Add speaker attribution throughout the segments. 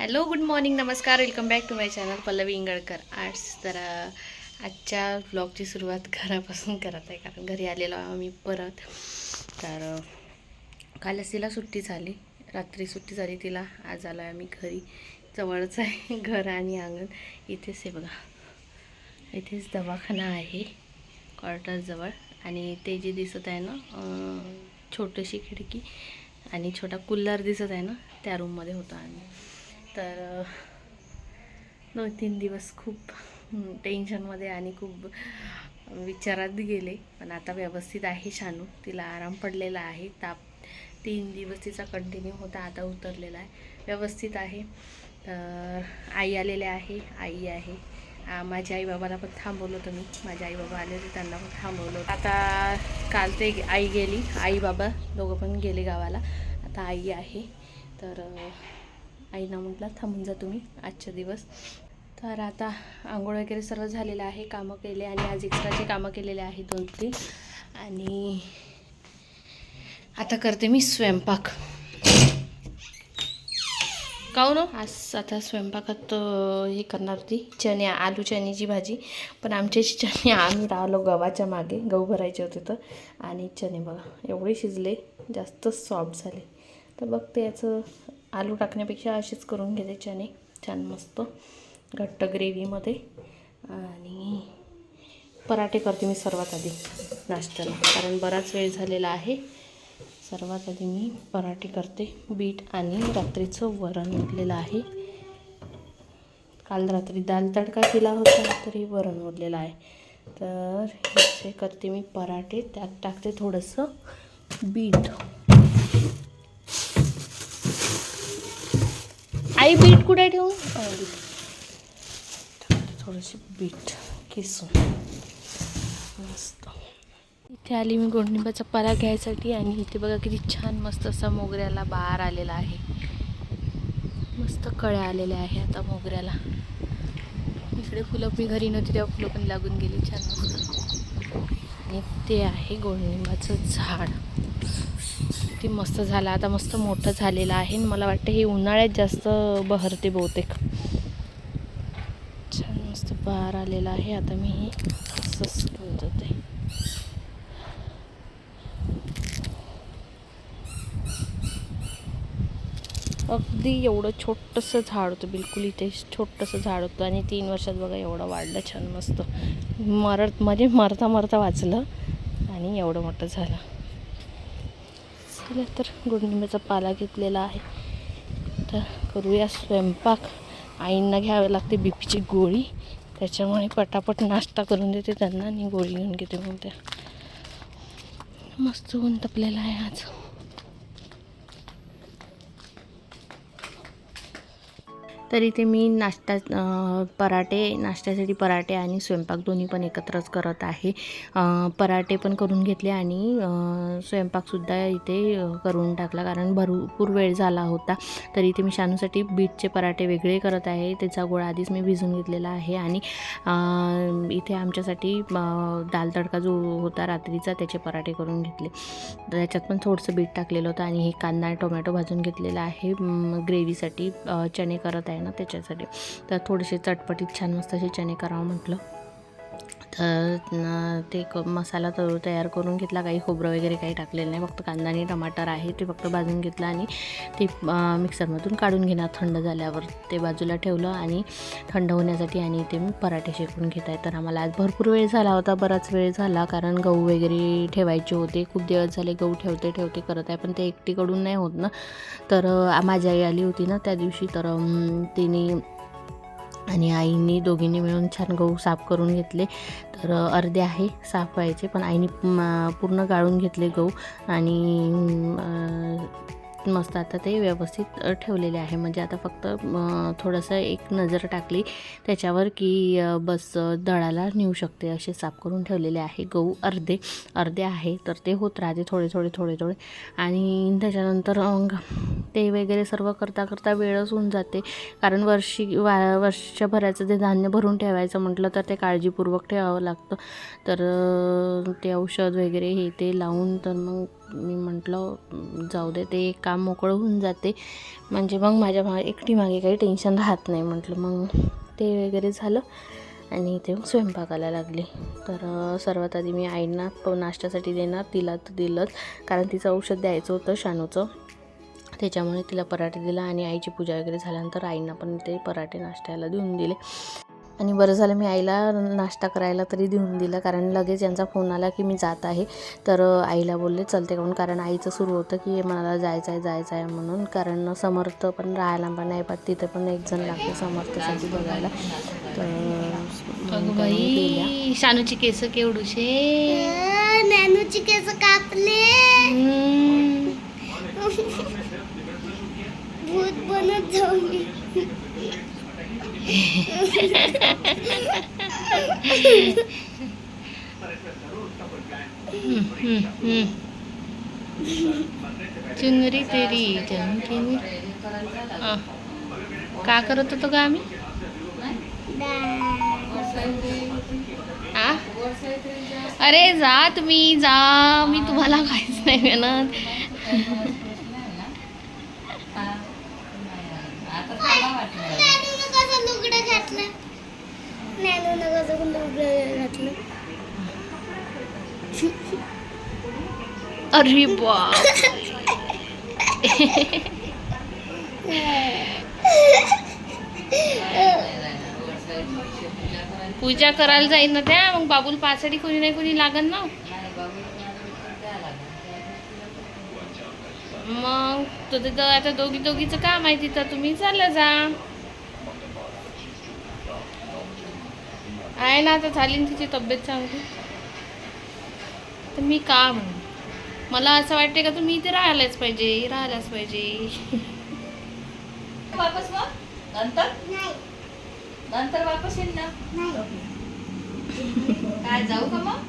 Speaker 1: Hello good morning नमस्कार welcome back to my channel Pallavi Ingalkar. आज तर आजच्या ब्लॉगची सुरुवात घरापासून करत आहे कारण घरी आलेलो आहे आम्ही परत. तर कालच तिला सुट्टी झाली रात्री सुट्टी झाली तिला. आज आलो आहे आम्ही घरी. जवळच आहे घर आणि अंगण. इथेच आहे बघा. इथेच दवाखाना आहे क्वार्टरजवळ आणि ते जे दिसत आहे ना छोटीशी खिडकी आणि छोटा कूलर दिसत आहे ना त्या रूममध्ये होता आम्ही. तर दोन तीन दिवस खूप टेन्शनमध्ये आणि खूप विचारात गेले. पण आता व्यवस्थित आहे शानू. तिला आराम पडलेला आहे. ताप तीन दिवस तिचा कंटिन्यू होता आता उतरलेला आहे. व्यवस्थित आहे. तर आई आलेले आहे. आई आहे. माझ्या आई बाबाला पण थांबवलं होतं मी. माझ्या आई बाबा आले होते त्यांना पण थांबवलं होतं. आता काल ते आई गेली. आई बाबा दोघं पण गेले गावाला. आता आई आहे. तर आईना म्हटलं थांबून जा तुम्ही आजच्या दिवस. तर आता आंघोळ वगैरे सर्व झालेलं आहे कामं केले आणि आज एक्स्ट्राचे कामं केलेले आहे दोन तीन. आणि आता करते मी स्वयंपाक. काहून हो? आज आता स्वयंपाकात हे करणार होती चण्या आलू चण्याची भाजी. पण आमच्याशी चणे आम्ही राहिलो गव्हाच्या मागे गहू भरायचे होते तर. आणि चणे बघा एवढे शिजले जास्त सॉफ्ट झाले. तर बघते याचं आलू टाकण्यापेक्षा असेच करून घेते चणे छान मस्त. घट्ट ग्रेव्हीमध्ये आणि पराठे करते मी सर्वात आधी नाश्त्याला. कारण बराच वेळ झालेला आहे. सर्वात आधी मी पराठे करते. बीट आणि रात्रीचं वरण उरलेलं आहे. काल रात्री दाल तडका केला होता तरी वरण उरलेलं आहे. तर हे करते मी पराठे त्यात टाकते थोडंसं बीट. आई बीट कुठे टाकते थोडंसे बीट किसून मस्त. इथे आली मी गोडनिंबाचा पाला घ्यायसाठी आणि इथे बघा किती छान मस्त असा मोगऱ्याला बार आलेला आहे. मस्त कळ्या आलेल्या आहे आता मोगऱ्याला. इकडे फुलं मी घरी नव्हती तेव्हा फुलं पण लागून गेली छान मस्त. आणि ते आहे गोडनिंबाचं झाड. ते मस्त झालं. आता मस्त मोठं झालेलं आहे आणि मला वाटतं हे उन्हाळ्यात जास्त बहरते बहुतेक. छान मस्त बहार आलेला आहे. आता मी हे असंच घेऊन जाते. अगदी एवढं छोटंसं झाड होतं. बिलकुल इथे छोटंसं झाड होतं आणि तीन वर्षात बघा एवढं वाढलं. छान मस्त. मरत म्हणजे मरता मरता वाचलं आणि एवढं मोठं झालं. चला तर गुडनिंबाचा पाला घेतलेला आहे. तर करूया स्वयंपाक. आईंना घ्यावे लागते बी पीची गोळी. त्याच्यामुळे पटापट नाश्ता करून देते त्यांना आणि गोळी घेऊन घेते मग त्या. मस्त ऊन तपलेलं आहे आज. तर इथे मी नाश्ता पराठे नाश्त्यासाठी पराठे आणि स्वयंपाक दोन्ही पण एकत्रच करत आहे. पराठे पण करून घेतले आणि स्वयंपाकसुद्धा इथे करून टाकला. कारण भरपूर वेळ झाला होता. तर इथे मी शानूसाठी बीटचे पराठे वेगळे करत आहे. त्याचा गोळा आधीच मी भिजून घेतलेला आहे. आणि इथे आमच्यासाठी दाल तडका जो होता रात्रीचा त्याचे पराठे करून घेतले. तर त्याच्यात पण थोडंसं बीट टाकलेलं होतं आणि हे कांदा टोमॅटो भाजून घेतलेला आहे. ग्रेव्हीसाठी चणे करत आहे. ना त्याच्यासाठी. तर थोडेसे चटपटीत छान मस्त असे चणे करावं म्हटलं. तर ते क मसाला तर तयार करून घेतला. काही खोबरं वगैरे काही टाकलेलं नाही. फक्त कांदा आणि टमाटर आहे. ते फक्त भाजून घेतलं आणि ते मिक्सरमधून काढून घेणार. थंड झाल्यावर ते बाजूला ठेवलं आणि थंड होण्यासाठी आणि ते मी पराठे शेकून घेत आहे तर आम्हाला आज भरपूर वेळ झाला होता. बराच वेळ झाला कारण गहू वगैरे ठेवायचे होते. खूप दिवस झाले गहू ठेवते ठेवते करत आहे. पण ते एकटीकडून नाही होत ना. तर माझी आई आली होती ना त्या दिवशी. तर तिने आणि आईने दोघींनी मिळून छान गहू साफ करून घेतले. तर अर्धे आहे साफ व्हायचे पण आईने पूर्ण गाळून घेतले गहू आणि मस्त आता ते व्यवस्थित ठेवलेले आहे. म्हणजे आता फक्त थोडंसं एक नजर टाकली त्याच्यावर की बस दळाला नेऊ शकते असे साफ करून ठेवलेले आहे. गहू अर्धे अर्धे आहे तर ते होत राहते थोडे थोडे थोडे थोडे. आणि त्याच्यानंतर ते वगैरे सर्व करता करता वेळच होऊन जाते. कारण वर्षी वा वर्षभराचं जे धान्य भरून ठेवायचं म्हटलं तर ते काळजीपूर्वक ठेवावं लागतं. तर ते औषध वगैरे हे ते लावून तर मग मी म्हटलं जाऊ दे ते एक काम मोकळं होऊन जाते. म्हणजे मग माझ्या मा एकटी मागे काही टेन्शन राहत नाही म्हटलं. मग ते वगैरे झालं आणि इथे मग स्वयंपाकाला लागले. तर सर्वात आधी मी आईंना नाश्त्यासाठी देणार. तिला तर दिलंच. कारण तिचं औषध द्यायचं होतं शानूचं. त्याच्यामुळे तिला पराठे दिला आणि आईची पूजा वगैरे झाल्यानंतर आईंना पण ते पराठे नाश्त्याला देऊन दिले. आणि बरं झालं मी आईला नाश्ता करायला तरी देऊन दिलं. कारण लगेच यांचा फोन आला की मी जात आहे. तर आईला बोलले चलते का म्हणून कारण आईचं सुरू होतं की मला जायचं आहे जायचं आहे म्हणून. कारण समर्थ पण राहायला पण नाही पण तिथे पण एक जण लागते समर्थसाठी बघायला. तर.
Speaker 2: शानूची केस केवढूशे?
Speaker 3: नॅनूची केस कापले. भूत बनत जाऊ मी
Speaker 2: चुनरी तेरी चमकीनी का करत होतो का आम्ही? आ? अरे जा तुम्ही जा. मी तुम्हाला काहीच नाही म्हणत
Speaker 3: घातलं. घातलं.
Speaker 2: अरे बाप. पूजा करायला जाईन ना त्या मग बाबूल पासाठी कोणी नाही कोणी लागन ना. मग तो तिथं आता दोघी दोघीचं काम आहे तिथं तुम्ही चाललं जा. आहे ना आता झाली ना तिची तब्येत चांगली. तर मी का म्हणू? मला असं वाटते का तुम्ही इथे राहायलाच पाहिजे राहायलाच पाहिजे.
Speaker 4: वापस मग? नंतर?
Speaker 3: नाही.
Speaker 4: नंतर वापस येईल ना?
Speaker 3: नाही.
Speaker 4: काय जाऊ का मग?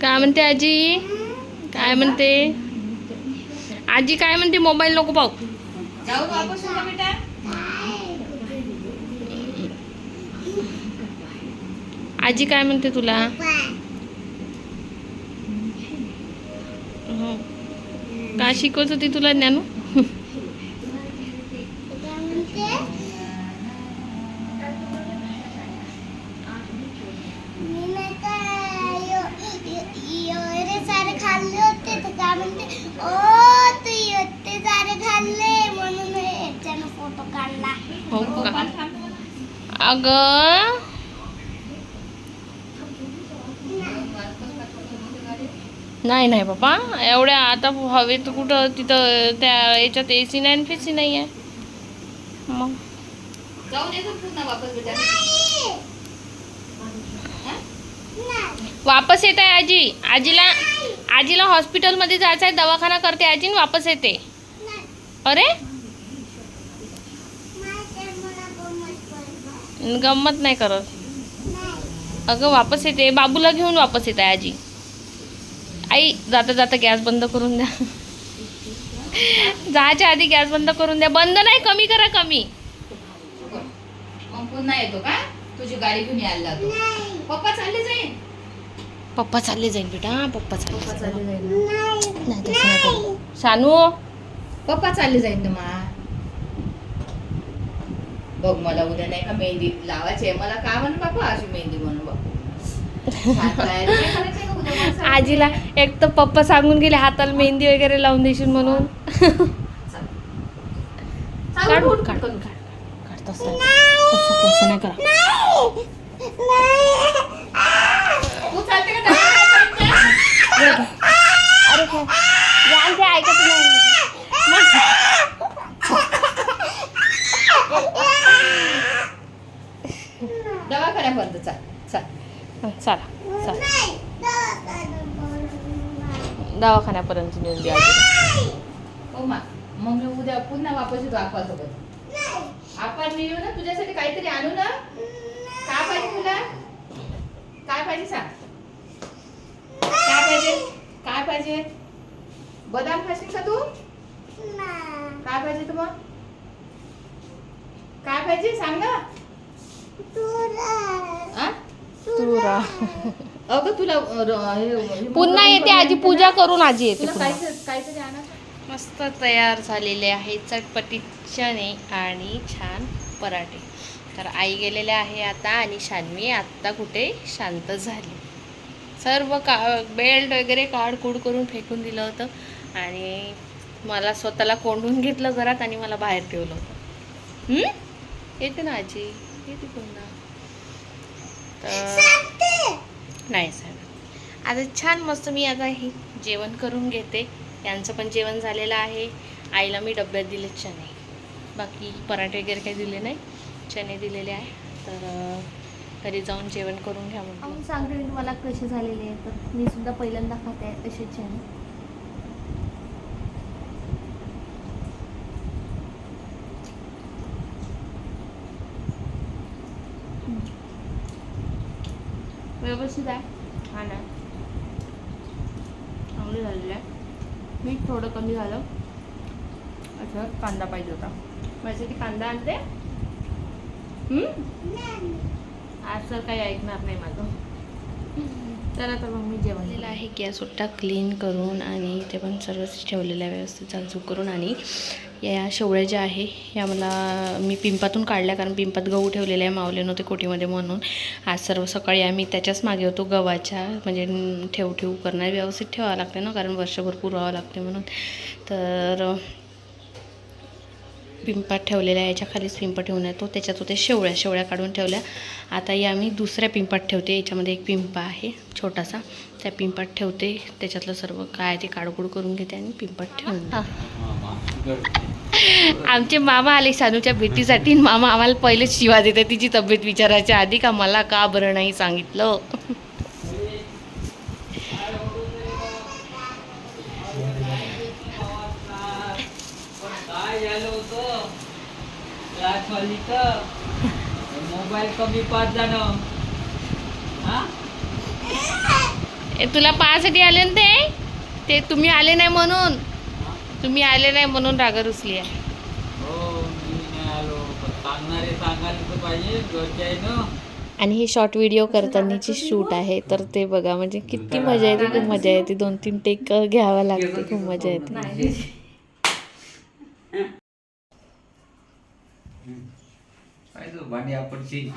Speaker 2: काय म्हणते आजी? काय म्हणते? आजी काय म्हणते? मोबाईल नको पाहू.
Speaker 4: जाऊ वापस बेटा.
Speaker 2: आजी काय म्हणते तुला हो. का शिकवत होती तुला ज्ञानू
Speaker 3: काय म्हणते मी नाही का एव- एव- एवढे सारे खाल्ले होते तर काय म्हणते ओ तू एवढे सारे खाल्ले म्हणून याच्यानं फोटो काढला
Speaker 2: हो का अगं नाही नाही बाबा. एवढ्या आता हवेत कुठं तिथं त्या याच्यात ए सी नाही आणि सी नाही आहे. मग?
Speaker 4: वापस
Speaker 2: येत आहे आजी. आजीला आजीला हॉस्पिटलमध्ये जायचं आहे दवाखाना करते आजी वापस येते. अरे? गंमत नाही करत. अगं वापस येते. बाबूला घेऊन वापस येत आहे आजी. आई जाता जाता गॅस बंद करून द्या. जायच्या आधी गॅस बंद करून द्या. बंद नाही कमी करा कमी.
Speaker 4: मग पुन्हा येतो का? तुझी गाडी घेऊन यायला लागतो पप्पा चालले जाईल
Speaker 2: पप्पा चालले जाईल बेटा. पप्पा चालले
Speaker 4: पप्पा
Speaker 2: जाईल
Speaker 4: चालले जाईल
Speaker 2: नाही तसं नाही करू. शानू.
Speaker 4: पप्पा चालले जाईल ना मा. बघ मला उद्या नाही का मेहंदी लावायची आहे. मला का म्हणून बापा अशी मेहंदी म्हणून बघ
Speaker 2: आजीला एक तर पप्पा सांगून गेले हाताला मेहंदी वगैरे लावून देशील म्हणून
Speaker 4: चाल. चाल,
Speaker 2: काढ
Speaker 4: उठ, उठ,
Speaker 2: काढ
Speaker 4: उठ.
Speaker 2: काढ काढ तसं तसं तसं नाही करा? अरे काय यान ते ऐकत नाही
Speaker 4: दवाखान्यापर्यंत चाल चाल
Speaker 2: चला चला. दवाखान्यापर्यंत नेऊन द्या.
Speaker 4: हो मग मी उद्या पुन्हा वापस येतो आपासोबत आपण मी येऊ ना तुझ्यासाठी काहीतरी आणू ना? काय पाहिजे तुला? काय पाहिजे सांग. काय पाहिजे? काय पाहिजे? बदाम खाशील का तू? काय पाहिजे तू मग? काय पाहिजे? सांग ना. आ?
Speaker 2: तू राह
Speaker 4: अगं तुला
Speaker 2: पुन्हा येते आजी पूजा करून आजी येते.
Speaker 4: काहीतरी
Speaker 2: मस्त तयार झालेले आहे चटपटीत चणे आणि छान पराठे. तर आई गेलेले आहे आता आणि शान्वी आत्ता कुठे? शांत झाली. सर्व का बेल्ट वगैरे काढकूड करून फेकून दिलं होतं आणि मला स्वतःला कोंडून घेतलं घरात आणि मला बाहेर ठेवलं होतं. हम्म? येते ना आजी. येते पुन्हा. तर नाही सर आता छान मस्त मी आता हे जेवण करून घेते. यांचं पण जेवण झालेलं आहे. आईला मी डब्यात दिले चणे. बाकी पराठे वगैरे काही दिले नाही. चणे दिलेले आहे. तर घरी जाऊन जेवण करून घ्या म्हणून
Speaker 1: सांगते मी तुम्हाला कसे झालेले आहे? तर मी सुद्धा पहिल्यांदा खाते आहे तसेच आहे
Speaker 2: व्यवस्थित आहे. हा ना. चांगले झालेले आहे. मीठ थोडं कमी झालं. असं कांदा पाहिजे होता. माझ्यासाठी कांदा आणते? आज तर काही ऐकणार नाही माझं. तर आता मग मी जेवण आहे गॅस सुट्टा क्लीन करून आणि इथे पण सर्व ठेवलेलं आहे व्यवस्थित चाकचूक करून आणि या शेवळ्या ज्या आहे या मला मी पिंपातून काढल्या कारण पिंपात गहू ठेवलेले आहे मावले नव्हते कोटीमध्ये म्हणून. आज सर्व सकाळी आम्ही त्याच्याच मागे होतो गव्हाच्या म्हणजे ठेव ठेव करणार व्यवस्थित ठेवावं लागते ना कारण वर्षभर पुरवावं लागते म्हणून. तर पिंपात ठेवलेल्या याच्या खालीच पिंप ठेवून येतो. त्याच्यात होते शेवळ्या. शेवळ्या काढून ठेवल्या. आता या मी दुसऱ्या पिंपात ठेवते. याच्यामध्ये एक पिंपा आहे छोटासा. त्या पिंपात ठेवते. त्याच्यातलं सर्व काय ते काडकूड करून घेते आणि पिंपात ठेवून आमचे मामा आले सानूच्या भेटीसाठी. मामा आम्हाला पहिलेच शिवा देते तिची तब्येत विचारायच्या आधी का मला का बरं नाही सांगितलं?
Speaker 5: क्लासवालीचं मोबाईल कमी पाच जाणं. हा?
Speaker 2: तुला पाहासाठी आले ना ते? ते तुम्ही आले नाही म्हणून. तुम्ही आले नाही म्हणून राग रुसली आहे.
Speaker 5: हो
Speaker 1: आणि हे शॉर्ट व्हिडिओ करतानाची शूट आहे. तर ते बघा म्हणजे किती मजा येते खूप मजा येते. दोन तीन टेक घ्यावा लागते खूप मजा येते.
Speaker 5: काय तू भांडी आपडची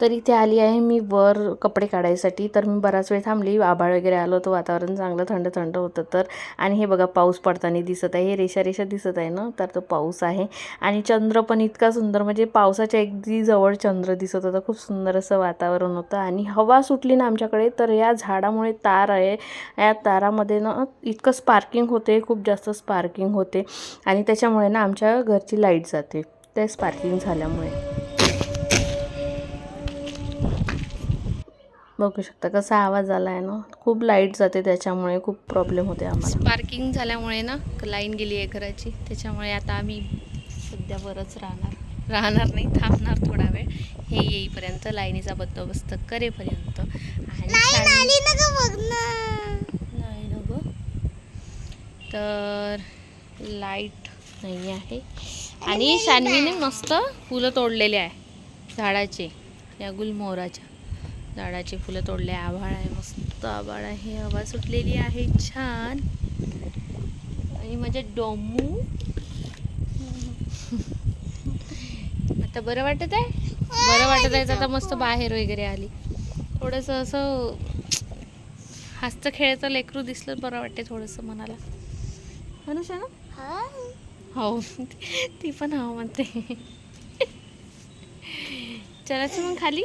Speaker 1: तर इथे आली आहे मी वर कपडे काढायसाठी. तर मी बराच वेळ थांबली आभाळ वगैरे आलं होतं वातावरण चांगलं थंड थंड होतं तर. आणि हे बघा पाऊस पडताना दिसत आहे हे रेषा रेषा दिसत आहे ना तर तो पाऊस आहे. आणि चंद्र पण इतका सुंदर म्हणजे पावसाच्या अगदी जवळ चंद्र दिसत होता. खूप सुंदर असं वातावरण होतं. आणि हवा सुटली ना आमच्याकडे तर या झाडामुळे तार आहे. या तारामध्ये ना इतकं स्पार्किंग होते खूप जास्त स्पार्किंग होते. आणि त्याच्यामुळे ना आमच्या घरची लाइट जाते. त्या स्पार्किंग झाल्यामुळे. बघू शकता कसा आवाज आला आहे ना. खूप लाइट जाते त्याच्यामुळे खूप प्रॉब्लेम होते आम्हाला.
Speaker 2: पार्किंग झाल्यामुळे ना लाईन गेली आहे घराची. त्याच्यामुळे आता आम्ही सध्या बरंच राहणार. राहणार नाही थांबणार थोडा वेळ. हे येईपर्यंत लाईनीचा बंदोबस्त करेपर्यंत. आणि नाही ना गं. तर लाइट नाही आहे. आणि शान्वीने मस्त फुलं तोडलेले आहे. झाडाचे या गुलमोहराच्या. झाडाची फुलं तोडले. आभाळ आहे मस्त आभाळ आहे. हवा सुटलेली आहे छान. आणि माझ्या डोमू. आता बरं वाटत आहे? बरं वाटत आहे तर आता मस्त बाहेर वगैरे आली. थोडंसं असं हस्त खेळतं लेकरू दिसलं बरं वाटते थोडंसं मनाला. अनुषा ना?
Speaker 3: हा.
Speaker 2: हो ती पण हा म्हणते. चलायचं मग खाली.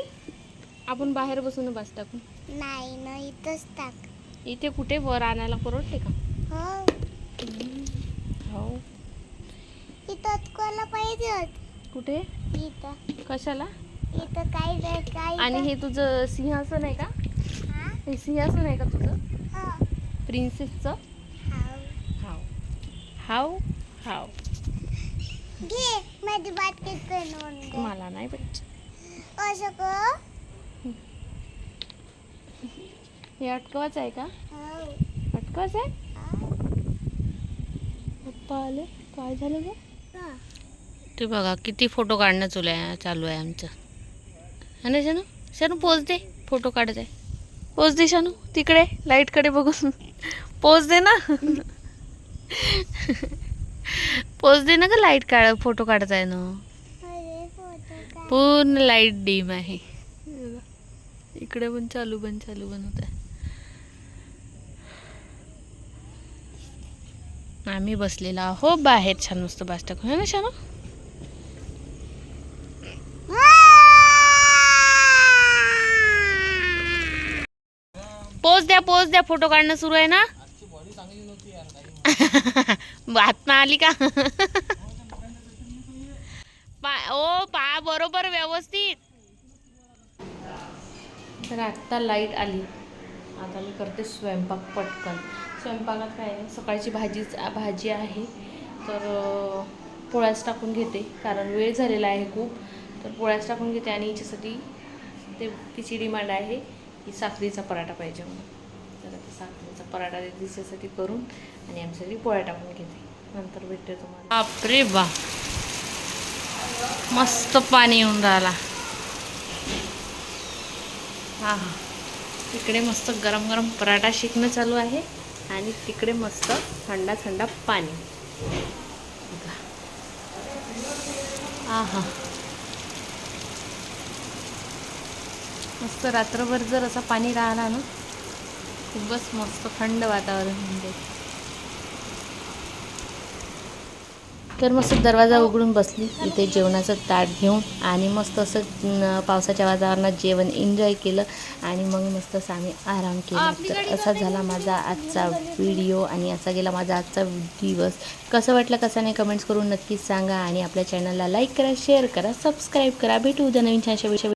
Speaker 2: आपण बाहेर बसून बस टाकून
Speaker 3: नाही ना इथंच टाक.
Speaker 2: इथे कुठे? वर आणायला परवडते का?
Speaker 3: हो.
Speaker 2: हो.
Speaker 3: पाहिजे होत.
Speaker 2: कुठे?
Speaker 3: इथं.
Speaker 2: कशाला?
Speaker 3: इथं नाही काही
Speaker 2: आणि हे तुझं सिंहासन आहे का?
Speaker 3: हा?
Speaker 2: हे सिंहासन आहे का तुझं?
Speaker 3: हो.
Speaker 2: प्रिन्सेसचं
Speaker 3: हाव.
Speaker 2: हाव. हाव हाव.
Speaker 3: घे माझी म्हणून
Speaker 2: मला नाही पाहिजे.
Speaker 3: असं
Speaker 2: हे अटकवाच आहे का?
Speaker 3: हो.
Speaker 2: अटकवाच आहे?
Speaker 3: हा.
Speaker 2: पप्पा आले. काय झालं ग. ते बघा किती फोटो काढणं चालू आहे चालू आहे आमचं.
Speaker 1: हा ना शानू? शानू पोच दे. फोटो काढत आहे. पोच दे शानू. तिकडे लाईटकडे बघून. पोच दे ना. पोच दे ना का लाइट काढ फोटो काढत आहे ना. पूर्ण लाइट डीम आहे. इकडे पण चालू बंद चालू बंद होत आहे आम्ही बसलेलो आहो बाहेर. छान मस्त बास टाकून ना छान पोच द्या पोच द्या. फोटो काढणं सुरू आहे ना? बातम्या आली का? पा ओ पा बरोबर व्यवस्थित. तर आत्ता लाइट आली. आता मी करते स्वयंपाक पटकन. स्वयंपाकात काय आहे सकाळची भाजीच भाजी आहे. तर पोळ्याच टाकून घेते. कारण वेळ झालेला आहे खूप. तर पोळ्याच टाकून घेते आणि हिच्यासाठी ते तिची डिमांड आहे की साखरीचा पराठा पाहिजे म्हणून. तर आता साखरेचा पराठा देते तिच्यासाठी करून आणि आमच्यासाठी पोळ्या टाकून घेते. नंतर भेटते तुम्हाला. बापरे बा. मस्त पाणी येऊन राहिला. हां हां. इकडे मस्त गरम गरम पराठा शिकणं चालू आहे. आणि तिकडे मस्त थंडा थंडा पाणी. बघा. आहा. मस्त रात्रभर जर असं पाणी राहिला ना खूपच मस्त थंड वातावरण म्हणजे तर मस्त दरवाजा उघडून बसली. इथे जेवणाचं ताट घेऊन आणि मस्त असं पावसाच्या वातावरणात जेवण एन्जॉय केलं आणि मग मस्त असं आम्ही आराम केला. तर असा झाला माझा आजचा व्हिडिओ आणि असा गेला माझा आजचा दिवस. कसं वाटलं कसं नाही कमेंट्स करून नक्कीच सांगा आणि आपल्या चॅनलला लाईक करा शेअर करा सबस्क्राईब करा. भेटू उद्या नवीन छानशा विषय